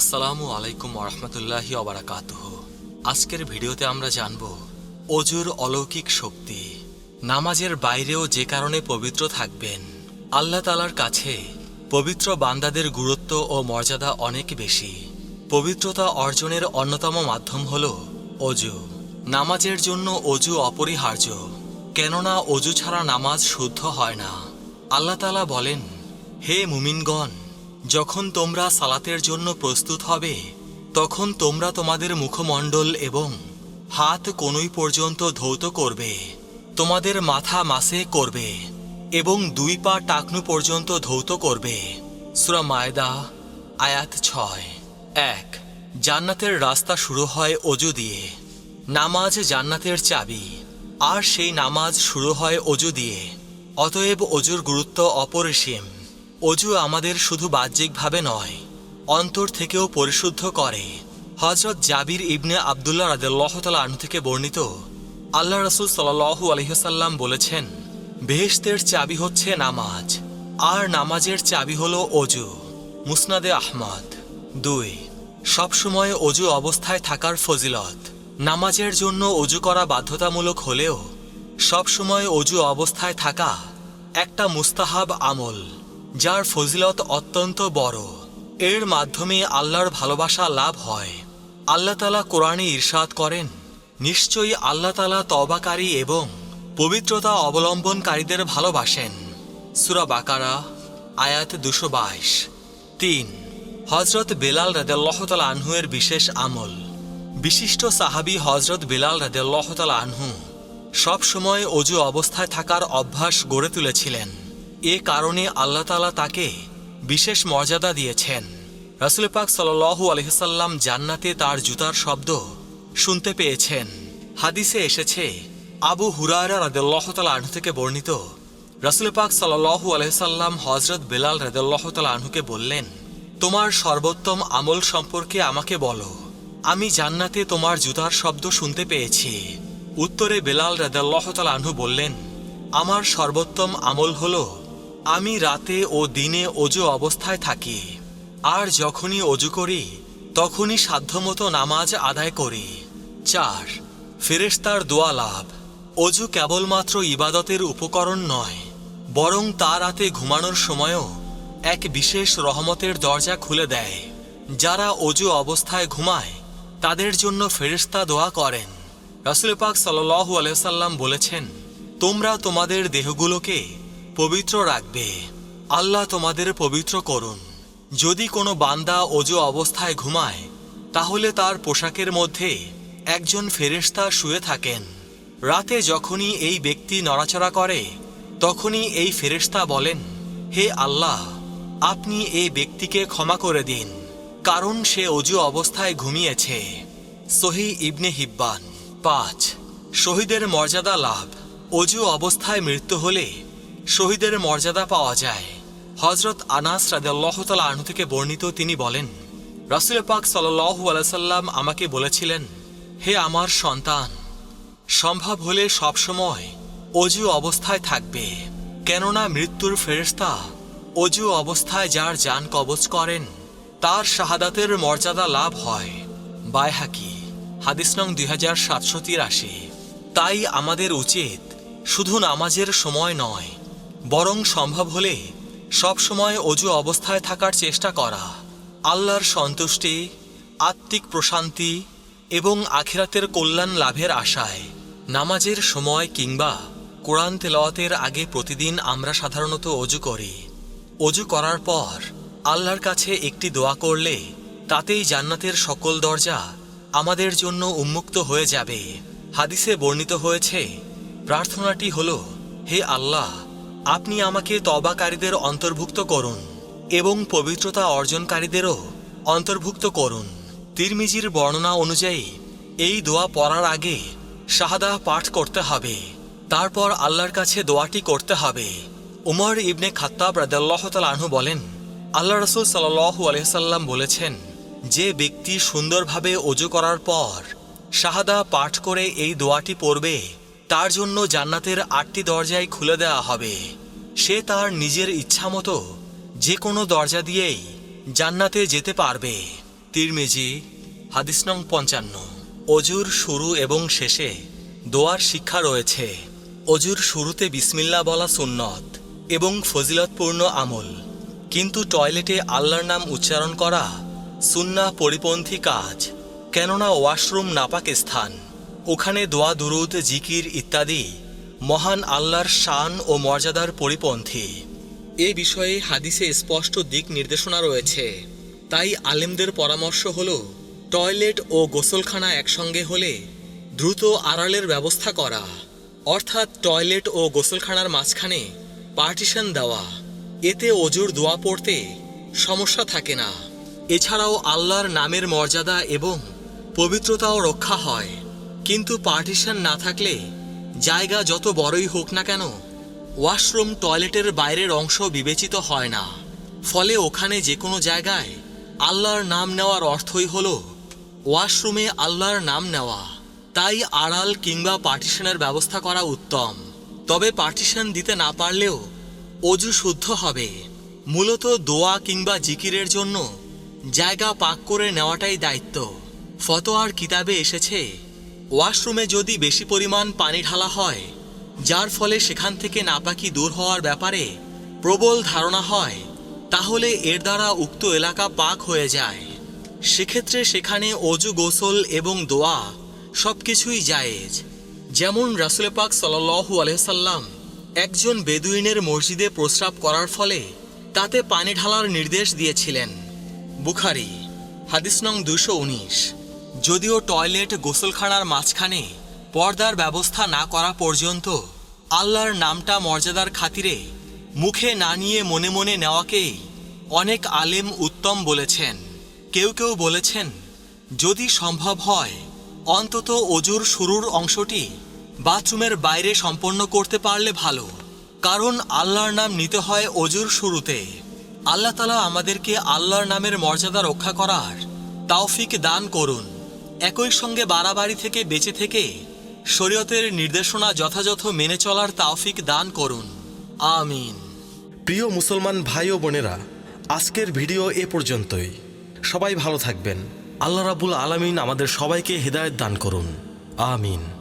আসসালামু আলাইকুম রহমতুল্লাহি অবরাকাতুহ আজকের ভিডিওতে আমরা জানব অজুর অলৌকিক শক্তি। নামাজের বাইরেও যে কারণে পবিত্র থাকবেন, আল্লাহ তালার কাছে পবিত্র বান্দাদের গুরুত্ব ও মর্যাদা অনেক বেশি। পবিত্রতা অর্জনের অন্যতম মাধ্যম হল অজু। নামাজের জন্য অজু অপরিহার্য, কেননা অজু ছাড়া নামাজ শুদ্ধ হয় না। আল্লাহ তালা বলেন, হে মুমিনগণ যখন তোমরা সালাতের জন্য প্রস্তুত হবে, তখন তোমরা তোমাদের মুখমণ্ডল এবং হাত কনুই পর্যন্ত ধৌত করবে, তোমাদের মাথা মাসে করবে এবং দুই পা টাকনু পর্যন্ত ধৌত করবে। সুরা মায়দা, আয়াত ছয়। এক, জান্নাতের রাস্তা শুরু হয় অজু দিয়ে। নামাজ জান্নাতের চাবি। আর সেই নামাজ শুরু হয় অজু দিয়ে। অতএব অজুর গুরুত্ব অপরিসীম। অজু আমাদের শুধু বাহ্যিকভাবে নয়, অন্তর থেকেও পরিশুদ্ধ করে। হজরত জাবির ইবনে আবদুল্লাহ রাদেল্লাহ তালা আনু থেকে বর্ণিত, আল্লাহ রসুল সাল্লাহু আলহিহাসাল্লাম বলেছেন, বেহেশতের চাবি হচ্ছে নামাজ, আর নামাজের চাবি হল অজু। মুসনাদে আহমদ। দুই, সবসময় অজু অবস্থায় থাকার ফজিলত। নামাজের জন্য অজু করা বাধ্যতামূলক হলেও, সবসময় অজু অবস্থায় থাকা একটা মুস্তাহাব আমল। যার ফজিলত অত্যন্ত বড়। এর মাধ্যমে আল্লাহর ভালোবাসা লাভ হয়। আল্লাহ তালা কোরআনে ইরশাদ করেন, নিশ্চয়ই আল্লাহ তালা তবাকারী এবং পবিত্রতা অবলম্বনকারীদের ভালোবাসেন। সুরা বাকারা, আয়াত দুশো বাইশ। তিন হজরত বেলাল রাদেল্লাহতাল আনহুয়ের বিশেষ আমল। বিশিষ্ট সাহাবি হজরত বেলাল রাদেল্লাহতাল আনহু সব সময় অজু অবস্থায় থাকার অভ্যাস গড়ে তুলেছিলেন। এ কারণে আল্লাহ তালা তাকে বিশেষ মর্যাদা দিয়েছেন। রাসুল পাক সাল্লু আলহিসাল্লাম জান্নাতে তার জুতার শব্দ শুনতে পেয়েছেন। হাদিসে এসেছে, আবু হুরায়রা রাদেল্লাহতাল আনহু থেকে বর্ণিত, রাসুল পাক সাল্লু আলহিসাল্লাম হজরত বেলাল রাদেল্লাহতাল আনহুকে বললেন, তোমার সর্বোত্তম আমল সম্পর্কে আমাকে বলো। আমি জান্নাতে তোমার জুতার শব্দ শুনতে পেয়েছি। উত্তরে বেলাল রাদাল্লাহতাল আনহু বললেন, আমার সর্বোত্তম আমল হল আমি রাতে ও দিনে অজু অবস্থায় থাকি। আর যখনই অজু করি, তখনই সাধ্যমতো নামাজ আদায় করি। চার, ফেরেশতার দোয়া লাভ। অজু কেবলমাত্র ইবাদতের উপকরণ নয়, বরং তা রাতে ঘুমানোর সময়ও এক বিশেষ রহমতের দরজা খুলে দেয়। যারা অজু অবস্থায় ঘুমায়, তাদের জন্য ফেরিস্তা দোয়া করেন। রাসুল পাক সাল্লু আলাইসাল্লাম বলেছেন, তোমরা তোমাদের দেহগুলোকে পবিত্র রাখবে। আল্লাহ তোমাদের পবিত্র করুন। যদি কোনো বান্দা অজু অবস্থায় ঘুমায়, তাহলে তার পোশাকের মধ্যে একজন ফেরেশতা শুয়ে থাকেন। রাতে যখনই এই ব্যক্তি নড়াচড়া করে, তখনই এই ফেরেশতা বলেন, হে আল্লাহ, আপনি এই ব্যক্তিকে ক্ষমা করে দিন, কারণ সে অজু অবস্থায় ঘুমিয়েছে। সহি ইবনে হিব্বান পাঁচ। শহীদের মর্যাদা লাভ। অজু অবস্থায় মৃত্যু হলে শহীদের মর্যাদা পাওয়া যায়। হজরত আনাস রাদেল্লাহতাল আনু থেকে বর্ণিত তিনি বলেন, রাসুল পাক সাল্লু আলাইসাল্লাম আমাকে বলেছিলেন, হে আমার সন্তান, সম্ভব হলে সবসময় অজু অবস্থায় থাকবে। কেননা মৃত্যুর ফেরস্তা অজু অবস্থায় যার যান কবচ করেন, তার শাহাদাতের মর্যাদা লাভ হয়। বায়হাকি হাদিস নং দুই হাজার সাতশো তিরাশি। তাই আমাদের উচিত শুধু নামাজের সময় নয় বরং সম্ভব হলে সবসময় অজু অবস্থায় থাকার চেষ্টা করা, আল্লাহর সন্তুষ্টি, আত্মিক প্রশান্তি এবং আখিরাতের কল্যাণ লাভের আশায়। নামাজের সময় কিংবা কোরআন তেলাওয়াতের আগে প্রতিদিন আমরা সাধারণত অজু করি। অজু করার পর আল্লাহর কাছে একটি দোয়া করলে তাতেই জান্নাতের সকল দরজা আমাদের জন্য উন্মুক্ত হয়ে যাবে। হাদিসে বর্ণিত হয়েছে, প্রার্থনাটি হল, হে আল্লাহ আপনি আমাকে তবাকারীদের অন্তর্ভুক্ত করুন এবং পবিত্রতা অর্জনকারীদেরও অন্তর্ভুক্ত করুন। তিরমিজির বর্ণনা অনুযায়ী, এই দোয়া পড়ার আগে শাহাদা পাঠ করতে হবে। তারপর আল্লাহর কাছে দোয়াটি করতে হবে। উমর ইবনে খাত্তাব রাদাল্লাহতাল আনহু বলেন, আল্লাহ রসুল সাল্লু আলহিসাল্লাম বলেছেন, যে ব্যক্তি সুন্দরভাবে অজু করার পর শাহাদা পাঠ করে এই দোয়াটি পড়বে তার জন্য জান্নাতের আটটি দরজায় খুলে দেওয়া হবে। সে তার নিজের ইচ্ছামতো যে কোনো দরজা দিয়েই জান্নাতে যেতে পারবে। তিরমিজি, হাদিস নং পঞ্চান্ন। অজুর শুরু এবং শেষে দোয়ার শিক্ষা রয়েছে। অজুর শুরুতে বিসমিল্লা বলা সুন্নত এবং ফজিলতপূর্ণ আমল। কিন্তু টয়লেটে আল্লাহর নাম উচ্চারণ করা সুন্না পরিপন্থী কাজ, কেননা ওয়াশরুম নাপাক স্থান। ওখানে দোয়া, দুরুদ, জিকির ইত্যাদি মহান আল্লাহর শান ও মর্যাদার পরিপন্থী। এ বিষয়ে হাদিসে স্পষ্ট দিক নির্দেশনা রয়েছে। তাই আলেমদের পরামর্শ হল, টয়লেট ও গোসলখানা একসঙ্গে হলে দ্রুত আড়ালের ব্যবস্থা করা। অর্থাৎ টয়লেট ও গোসলখানার মাঝখানে পার্টিশন দেওয়া। এতে অজুর দোয়া পড়তে সমস্যা থাকে না। এছাড়াও আল্লাহর নামের মর্যাদা এবং পবিত্রতাও রক্ষা হয়। কিন্তু পার্টিশন না থাকলে জায়গা যত বড়ই হোক না কেন, ওয়াশরুম টয়লেটের বাইরের অংশ বিবেচিত হয় না। ফলে ওখানে যে কোনো জায়গায় আল্লাহর নাম নেওয়ার অর্থই হল ওয়াশরুমে আল্লাহর নাম নেওয়া। তাই আড়াল কিংবা পার্টিশনের ব্যবস্থা করা উত্তম। তবে পার্টিশন দিতে না পারলেও অজু শুদ্ধ হবে। মূলত দোয়া কিংবা জিকিরের জন্য জায়গা পাক করে নেওয়াটাই দায়িত্ব। ফতোয়ার কিতাবে এসেছে ওয়াশরুমে যদি বেশি পরিমাণ পানি ঢালা হয়, যার ফলে সেখান থেকে নাপাকি দূর হওয়ার ব্যাপারে প্রবল ধারণা হয়, তাহলে এর দ্বারা উক্ত এলাকা পাক হয়ে যায়। সেক্ষেত্রে সেখানে অজু, গোসল এবং দোয়া সবকিছুই জায়েজ। যেমন রাসুল পাক সাল্লু আলহাম একজন বেদুইনের মসজিদে প্রস্রাব করার ফলে তাতে পানি ঢালার নির্দেশ দিয়েছিলেন। বুখারি, হাদিস নং দুশো উনিশ। যদিও টয়লেট গোসলখানার মাঝখানে পর্দার ব্যবস্থা না করা পর্যন্ত আল্লাহর নামটা মর্যাদার খাতিরে মুখে না নিয়ে মনে মনে নেওয়াকেই অনেক আলেম উত্তম বলেছেন। কেউ কেউ বলেছেন, যদি সম্ভব হয়, অন্তত অজুর শুরুর অংশটি বাথরুমের বাইরে সম্পন্ন করতে পারলে ভালো। কারণ আল্লাহর নাম নিতে হয় অজুর শুরুতে। আল্লাহ তালা আমাদেরকে আল্লাহর নামের মর্যাদা রক্ষা করার তাওফিক দান করুন। একই সঙ্গে বাড়াবাড়ি থেকে বেঁচে থেকে শরীয়তের নির্দেশনা যথাযথ মেনে চলার তাওফিক দান করুন। আমিন। প্রিয় মুসলমান ভাই ও বোনেরা, আজকের ভিডিও এ পর্যন্তই। সবাই ভালো থাকবেন। আল্লাহ রাবুল আলমিন আমাদের সবাইকে হৃদায়ত দান করুন। আমিন।